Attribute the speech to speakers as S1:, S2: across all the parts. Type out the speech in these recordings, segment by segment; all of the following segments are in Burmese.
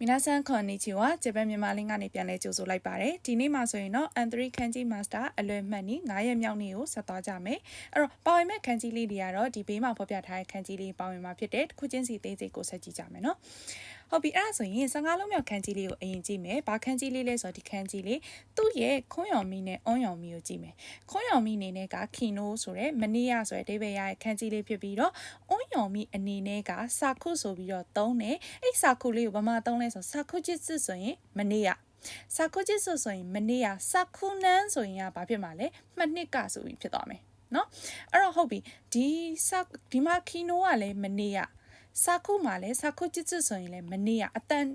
S1: မီနာဆန်ခွန်နီချီဝါဂျပန်မြန်မာလင်းကနေပြန်လဲကြိုဆိုလိုက်ပါတယ်ဒီနေ့မှာဆိုရင်တော့ N3 ခန်းကြီးမာစတာအလွယ်မှတ်နီ9ရက်မြောက်နေ့ကိုဆက်သွားကြမယ်အဲ့တော့ပါဝင်မဲ့ခန်းကြီးလေးတွေကတော့ဒီဘေးမှာဖော်ပြထားတဲ့ခန်းကြီးလေးပါဝင်မှာဖြစ်တဲ့တစ်ခုချင်းစီသေးစိတ်ကိုဆက်ကြည့်ကြမယ်နော်ဟုတ်ပြီအဲ့ဒါဆိုရင်15လုံးမြောက်ခန်းကြီးလေးကိုအရင်ကြည့်မယ်ဘာခန်းကြီးလေးလဲဆိုတော့ဒီခန်းကြီးလေးသူ့ရဲ့ခွန်းရောင်မီနဲ့အွန်ရောင်မီကိုကြည့်မယ်ခွန်းရောင်မီအနေနဲ့ကခင်နိုးဆိုတဲ့မနီးရဆိုတဲ့အဓိပ္ပာယ်ရတဲ့ခန်းကြီးလေးဖြစ်ပြီးတော့အွန်ရောင်မီအနေနဲ့ကစာခုဆိုပြီးတော့သုံးတယ်အဲ့စာခုလေးကိုဘာမှသုံးလဲဆိုစာခုချစ်စစ်ဆိုရင်မနီးရစာခုချစ်ဆိုဆိုရင်မနီးရစာခုနန်းဆိုရင်ကဘာဖြစ်မှာလဲနှစ်နှစ်ကဆိုပြီးဖြစ်သွားမယ်နော်အဲ့တော့ဟုတ်ပြီဒီစာဒီမှာခီနိုကလည်းမနေရ စာခုမှာလဲစာခုချစ်စစ်ဆိုရင်လဲမနေ့ကအတန်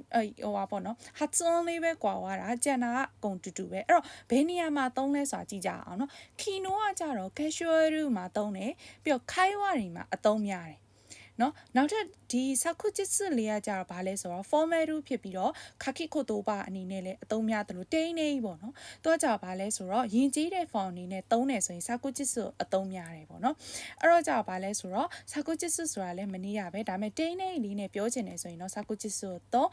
S1: ဟိုပါပေါ့နော်ဟာစွန်လေးပဲကွာသွားတာကျန်တာကအကုန်တူတူပဲအဲ့တော့ဘယ်နေရာမှာသုံးလဲဆိုတာကြည့်ကြအောင်နော်ခီနိုကကြတော့ casual မှာသုံးတယ်ပြီးတော့ခိုင်းဝါတွေမှာအသုံးများတယ် နော်နောက်ထပ်ဒီစခုချစ်စလေးကကြတော့ဗာလဲဆိုတော့ formal 2ဖြစ်ပြီးတော့ခါခိခိုတိုပါအနေနဲ့လည်းအသုံးများတယ်လို့တိန်းနေပေါ့နော်သူကကြတော့ဗာလဲဆိုတော့ယဉ်ကျေးတဲ့ font အနေနဲ့သုံးတယ်ဆိုရင်စခုချစ်စအသုံးများတယ်ပေါ့နော်အဲ့တော့ကြတော့ဗာလဲဆိုတော့စခုချစ်စဆိုတာလည်းမနည်းရပဲဒါပေမဲ့တိန်းနေလေးနဲ့ပြောချင်တယ်ဆိုရင်တော့စခုချစ်စတော့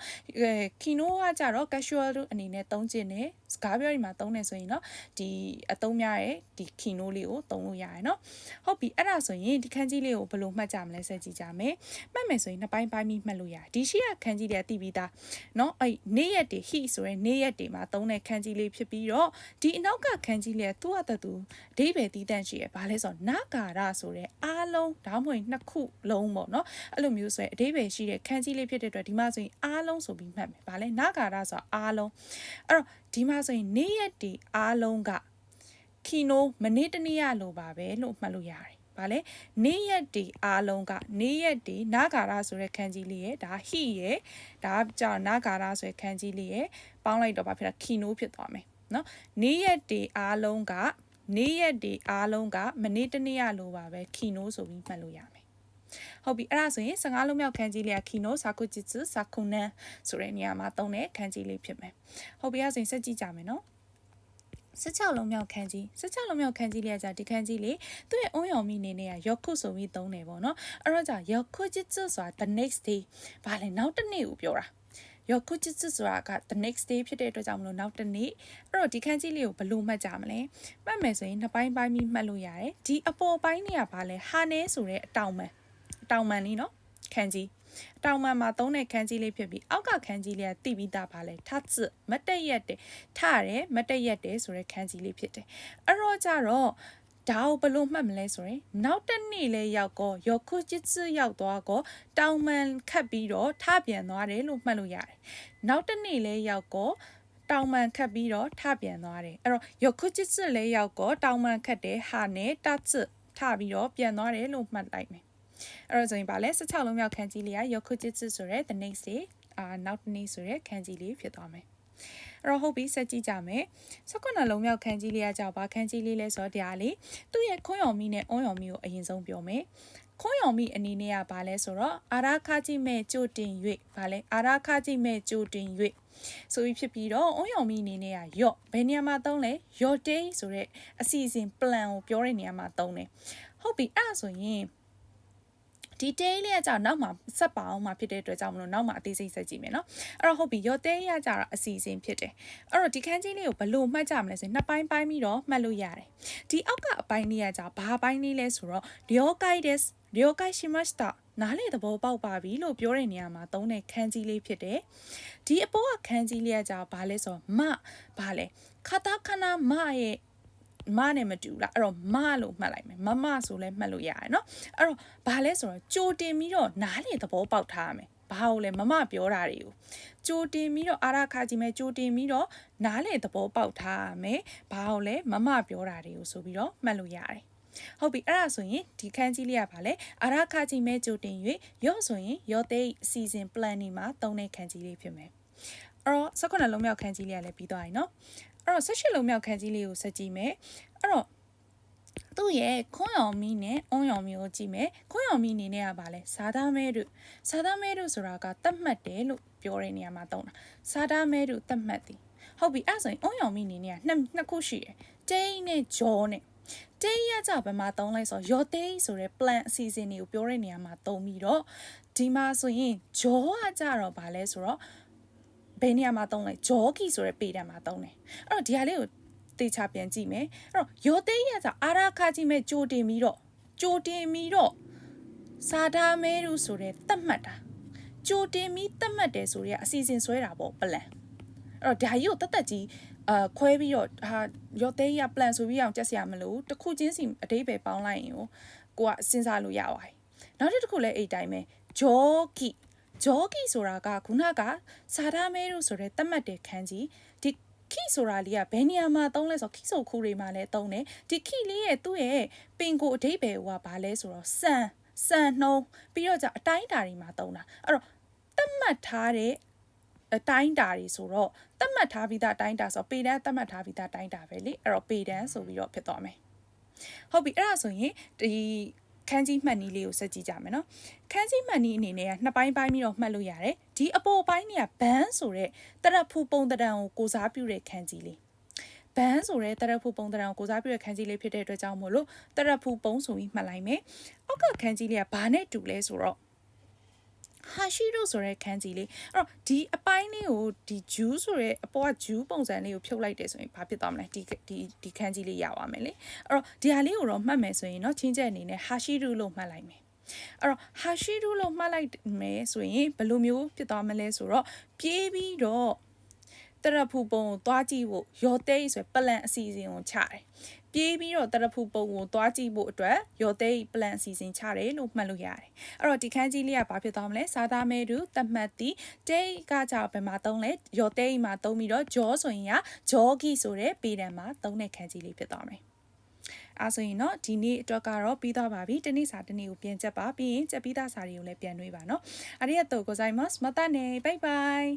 S1: ခီနိုကကြတော့ casual အနေနဲ့သုံးချင်တယ်စကားပြောဒီမှာသုံးတယ်ဆိုရင်တော့ဒီအသုံးများရဲ့ဒီခီနိုလေးကိုသုံးလို့ရတယ်နော်ဟုတ်ပြီအဲ့ဒါဆိုရင်ဒီခန်းကြီးလေးကိုဘယ်လိုမှတ်ကြမလဲဆက်ကြည့်ကြမယ်မှတ်မယ်ဆိုရင်နှစ်ပိုင်းပိုင်းပြီးမှတ်လို့ရတယ်ဒီရှိရခန်းကြီးတွေကတည်ပြီးသားเนาะအဲ့နေ့ရက်တွေ heat ဆိုရဲနေ့ရက်တွေမှာသုံးတဲ့ခန်းကြီးလေးဖြစ်ပြီးတော့ဒီအနောက်ကခန်းကြီးလေးကသူ့အသက်သူအဓိပ္ပာယ်တီးတန့်ရှိရဘာလဲဆိုတော့နာကာရဆိုတဲ့အားလုံးဒါမှမဟုတ်နှစ်ခုလုံးပေါ့เนาะအဲ့လိုမျိုးဆိုရင်အဓိပ္ပာယ်ရှိတဲ့ခန်းကြီးလေးဖြစ်တဲ့အတွက်ဒီမှာဆိုရင်အားလုံးဆိုပြီးမှတ်မယ်ဘာလဲနာကာရဆိုတာအားလုံးအဲ့တော့ဒီမှာဆိုရင်နေ့ရက်တွေအားလုံးကခီနိုမနေ့တနေ့ရလိုပါပဲလို့မှတ်လို့ရတယ် ဗာလဲနေ့ရက်ဒီအားလုံးကနေ့ရက်ဒီနာဂါရဆိုတဲ့ခန်းကြီးလေးရဲ့ဒါဟိရဲ့ဒါကြောင့်နာဂါရဆိုတဲ့ခန်းကြီးလေးရဲ့ပေါင်းလိုက်တော့ဗာဖြစ်တာခီနိုဖြစ်သွားမယ်နော်နေ့ရက်ဒီအားလုံးကနေ့ရက်ဒီအားလုံးကမနေ့တနေ့ရလိုပါပဲခီနိုဆိုပြီးမှတ်လို့ရမယ်ဟုတ်ပြီအဲ့ဒါဆိုရင်15လုံးမြောက်ခန်းကြီးလေးကခီနိုစာကုဂျစ်စုစာခုနန်ဆိုတဲ့နေရာမှာသုံးတဲ့ခန်းကြီးလေးဖြစ်မယ်ဟုတ်ပြီအဲ့ဒါဆိုရင်စက်ကြည့်ကြမယ်နော် 16လုံးမြောက်ခန်းကြီး16လုံးမြောက်ခန်းကြီးလေးကဒီခန်းကြီးလေးသူ့ရဲ့အုံရောင်မိနေနေကယောက်ခုဆိုပြီးသုံးတယ်ပေါ့နော်အဲ့တော့じゃယောက်ခုจิตဆိုတာ the next day ဘာလဲနောက်တစ်နေ့ကိုပြောတာယောကုချစ်စစ်ဆိုတာက the next day ဖြစ်တဲ့အတွက်ကြောင့်မလို့နောက်တစ်နေ့အဲ့တော့ဒီခန်းကြီးလေးကိုဘယ်လိုမှတ်ကြမလဲမှတ်မယ်ဆိုရင်နှစ်ပိုင်းပိုင်းပြီးမှတ်လို့ရတယ်ဒီအပေါ်ပိုင်းเนี่ยဘာလဲဟာနဲဆိုတဲ့အတောင်ပံအတောင်ပံလေးเนาะခန်းကြီး တောင်မှန်မှာသုံးတဲ့ခန်းကြီးလေးဖြစ်ပြီးအောက်ကခန်းကြီးလေးကတိပြီးသားပါလဲထတ်မတ်တက်ရက်တယ်ထတယ်မတ်တက်ရက်တယ်ဆိုတဲ့ခန်းကြီးလေးဖြစ်တယ်အဲ့တော့ကြတော့ဒါကိုဘလို့မှတ်မလဲဆိုရင်နောက်တစ်နေ့လဲရောက်ကောယောခုချစ်စရောက်သွားကောတောင်မှန်ခတ်ပြီးတော့ထပြန်သွားတယ်လို့မှတ်လို့ရတယ်နောက်တစ်နေ့လဲရောက်ကောတောင်မှန်ခတ်ပြီးတော့ထပြန်သွားတယ်အဲ့တော့ယောခုချစ်စလဲရောက်ကောတောင်မှန်ခတ်တဲ့ဟာနဲ့တတ်ထပြီးတော့ပြန်သွားတယ်လို့မှတ်လိုက်မယ် အဲ့တော့ဆိုရင်ဗာလဲ16လုံးမြောက်ခန်းကြီးလေးက Yokujitsu ဆိုတဲ့ the next day အာနောက်တစ်နေ့ဆိုတဲ့ခန်းကြီးလေးဖြစ်သွားမယ်အဲ့တော့ဟုတ်ပြီဆက်ကြည့်ကြမယ်16လုံးမြောက်ခန်းကြီးလေးကကြောက်ပါခန်းကြီးလေးလဲဆိုတော့တရားလေးသူ့ရဲ့ခွန်းရော်မီနဲ့အွန်ရော်မီကိုအရင်ဆုံးပြောမယ်ခွန်းရော်မီအနေနဲ့ကဘာလဲဆိုတော့အာရာခါကြီးမဲ့ကြိုတင်၍ဘာလဲအာရာခါကြီးမဲ့ကြိုတင်၍ဆိုပြီးဖြစ်ပြီးတော့အွန်ရော်မီအနေနဲ့ကယော့ဘယ်နေရာမှာသုံးလဲယော့တေးဆိုတဲ့အစီအစဉ် plan ကိုပြောတဲ့နေရာမှာသုံးတယ်ဟုတ်ပြီအဲ့ဒါဆိုရင် ဒီတဲလေးကကြာနောက်မှာဆက်ပါအောင်မှာဖြစ်တဲ့အတွက်ကြောင့်မလို့နောက်မှာအသေးစိတ်ဆက်ကြည့်မယ်နော်အဲ့တော့ဟုတ်ပြီရောတဲရကြတာအစီအစဉ်ဖြစ်တယ်အဲ့တော့ဒီခန်းကြီးလေးကိုဘယ်လိုမှတ်ကြမလဲဆိုရင်နှစ်ပိုင်းပိုင်းပြီးတော့မှတ်လို့ရတယ်ဒီအောက်ကအပိုင်းလေးကကြာဘာပိုင်းလေးလဲဆိုတော့ ryokai des ryokai shimashita နားလေသဘောပေါက်ပါပြီလို့ပြောတဲ့နေရာမှာသုံးတဲ့ခန်းကြီးလေးဖြစ်တယ်ဒီအပေါ်ကခန်းကြီးလေးကကြာဘာလဲဆိုတော့မဘာလဲခတာခနာမရဲ့ မနဲ့မတူလားအဲ့တော့မလို့မှတ်လိုက်မယ်မမဆိုလဲမှတ်လို့ရတယ်เนาะအဲ့တော့ဘာလဲဆိုတော့ကြိုတင်ပြီးတော့နားလေသဘောပေါက်ထားရမယ်ဘာလို့လဲမမပြောတာတွေကိုကြိုတင်ပြီးတော့အာရခါကြီးမဲ့ကြိုတင်ပြီးတော့နားလေသဘောပေါက်ထားရမယ်ဘာလို့လဲမမပြောတာတွေကိုဆိုပြီးတော့မှတ်လို့ရတယ်ဟုတ်ပြီအဲ့ဒါဆိုရင်ဒီခန်းကြီးလေးကဘာလဲအာရခါကြီးမဲ့ကြိုတင်၍ရော့ဆိုရင်ရော့သိအစီအစဉ် plan နေမှာသုံးတဲ့ခန်းကြီးလေးဖြစ်မယ်အဲ့တော့16လုံးမြောက်ခန်းကြီးလေးကလည်းပြီးသွားပြီเนาะ အဲ့တော့18လုံးမြောက်ခန်းကြီးလေးကိုဆက်ကြည့်မယ်အဲ့တော့သူ့ရဲ့ခွန်းရောင်မီနဲ့အုံရောင်မီကိုကြည့်မယ်ခွန်းရောင်မီအနေနဲ့ကဘာလဲဇာတာမဲတို့ဇာတာမဲတို့ဆိုတာကတတ်မှတ်တယ်လို့ပြောတဲ့နေရာမှာသုံးတာဇာတာမဲတို့တတ်မှတ်သည်ဟုတ်ပြီအဲ့ဆိုရင်အုံရောင်မီအနေနဲ့ကနှစ်နှစ်ခုရှိတယ်တိန်းနဲ့ဂျောနဲ့တေးရကြဘယ်မှာသုံးလဲဆိုရော်တေးဆိုတဲ့ plan အစီအစဉ်တွေကိုပြောတဲ့နေရာမှာသုံးပြီးတော့ဒီမှာဆိုရင်ဂျောကကြတော့ဗာလဲဆိုတော့ ဘယ်နေရာမှာသုံးလဲဂျော်ကီဆိုတဲ့ပေတံမှာသုံးတယ်အဲ့တော့ဒီဟာလေးကိုတေချာပြန်ကြည့်မယ်အဲ့တော့ယောသေးရဆိုအာရာခါကြီးမဲ့ကြိုတင်ပြီးတော့ကြိုတင်ပြီးတော့စာဒါမဲရူဆိုတဲ့သတ်မှတ်တာကြိုတင်ပြီးသတ်မှတ်တယ်ဆိုရက်အစီအစဉ်ဆွဲတာပေါ့ပလန်အဲ့တော့ဒါကြီးကိုတတ်တက်ကြီးအာခွဲပြီးတော့ဟာယောသေးရ plan ဆိုပြီးအောင်ကြက်စရာမလိုတစ်ခုချင်းစီအတိတ်ပဲပေါင်းလိုက်ရင်ကိုကိုကစဉ်းစားလို့ရပါတယ်နောက်တစ်ခုလည်းအဲ့တိုင်းပဲဂျောကီ ဂျောကီဆိုတာကခုနကစာဒါမဲရူဆိုတဲ့သတ်မှတ်တဲ့ခန်းကြီးဒီခိဆိုတာလေးကဘယ်နေရာမှာသုံးလဲဆိုခိဆိုခုတွေမှာလည်းသုံးတယ်ဒီခိလေးရဲ့သူ့ရဲ့ပင်ကိုအတိတ်ပဲဟိုကဘာလဲဆိုတော့စံစံနှုံးပြီးတော့じゃအတိုင်းတာတွေမှာသုံးတာအဲ့တော့သတ်မှတ်ထားတဲ့အတိုင်းတာတွေဆိုတော့သတ်မှတ်ထားပြီးသားအတိုင်းတာဆိုပေတန်းသတ်မှတ်ထားပြီးသားအတိုင်းတာပဲလေအဲ့တော့ပေတန်းဆိုပြီးတော့ဖြစ်သွားမယ်ဟုတ်ပြီအဲ့ဒါဆိုရင်ဒီ ခန်းကြီးမှတ်နည်းလေးကိုစက်ကြည့်ကြမယ်နော်ခန်းကြီးမှတ်နည်းအနေနဲ့ကနှစ်ပိုင်းပိုင်းပြီးတော့မှတ်လို့ရတယ်ဒီအပေါ်ပိုင်းเนี่ยဘန်းဆိုတဲ့တရဖူပုံတံကိုကိုစားပြုတဲ့ခန်းကြီးလေးဘန်းဆိုတဲ့တရဖူပုံတံကိုကိုစားပြုတဲ့ခန်းကြီးလေးဖြစ်တဲ့အတွက်ကြောင့်မို့လို့တရဖူပုံဆိုပြီးမှတ်လိုက်မယ်အောက်ကခန်းကြီးလေးကဘာနဲ့တူလဲဆိုတော့ ဟာရှိရိုဆိုတဲ့ခန်းကြီးလေးအဲ့တော့ဒီအပိုင်းလေးကိုဒီဂျူးဆိုတဲ့အပေါ်ကဂျူးပုံစံလေးကိုဖြုတ်လိုက်တယ်ဆိုရင်ဘာဖြစ်သွားမလဲဒီဒီဒီခန်းကြီးလေးရပါမယ်လေအဲ့တော့ဒီဟာလေးကိုတော့မှတ်မယ်ဆိုရင်เนาะချင်းချက်အနေနဲ့ဟာရှိရိုလို့မှတ်လိုက်မယ်အဲ့တော့ဟာရှိရိုလို့မှတ်လိုက်မယ်ဆိုရင်ဘယ်လိုမျိုးဖြစ်သွားမလဲဆိုတော့ပြေးပြီးတော့ တရဖူပုံကိုသွားကြည့်ဖို့ရော်သေးဆိုပလန်အစီအစဉ်ကိုချတယ်။ပြေးပြီးတော့တရဖူပုံကိုသွားကြည့်ဖို့အတွက်ရော်သေးပလန်အစီအစဉ်ချတယ်လို့မှတ်လို့ရတယ်။အဲ့တော့ဒီခန်းကြီးလေးကဘာဖြစ်သွားမလဲ။စာသားမဲတူတတ်မှတ်သည့်တေးကကြောင့်ဘယ်မှာသုံးလဲ။ရော်သေးမှာသုံးပြီးတော့ဂျောဆိုရင်ကဂျောဂီဆိုတဲ့ပေတံမှာသုံးတဲ့ခန်းကြီးလေးဖြစ်သွားမယ်။အဲဆိုရင်တော့ဒီနေ့အတွက်ကတော့ပြီးသွားပါပြီတနေ့စာတနေ့ကိုပြန်ချက်ပါပြီးရင်ချက်ပြီးသားစာတွေကိုလည်းပြန်တွေးပါเนาะအရိယတ်တော့ကိုဇိုင်းမတ်မတ်တနေဘိုင်ဘိုင်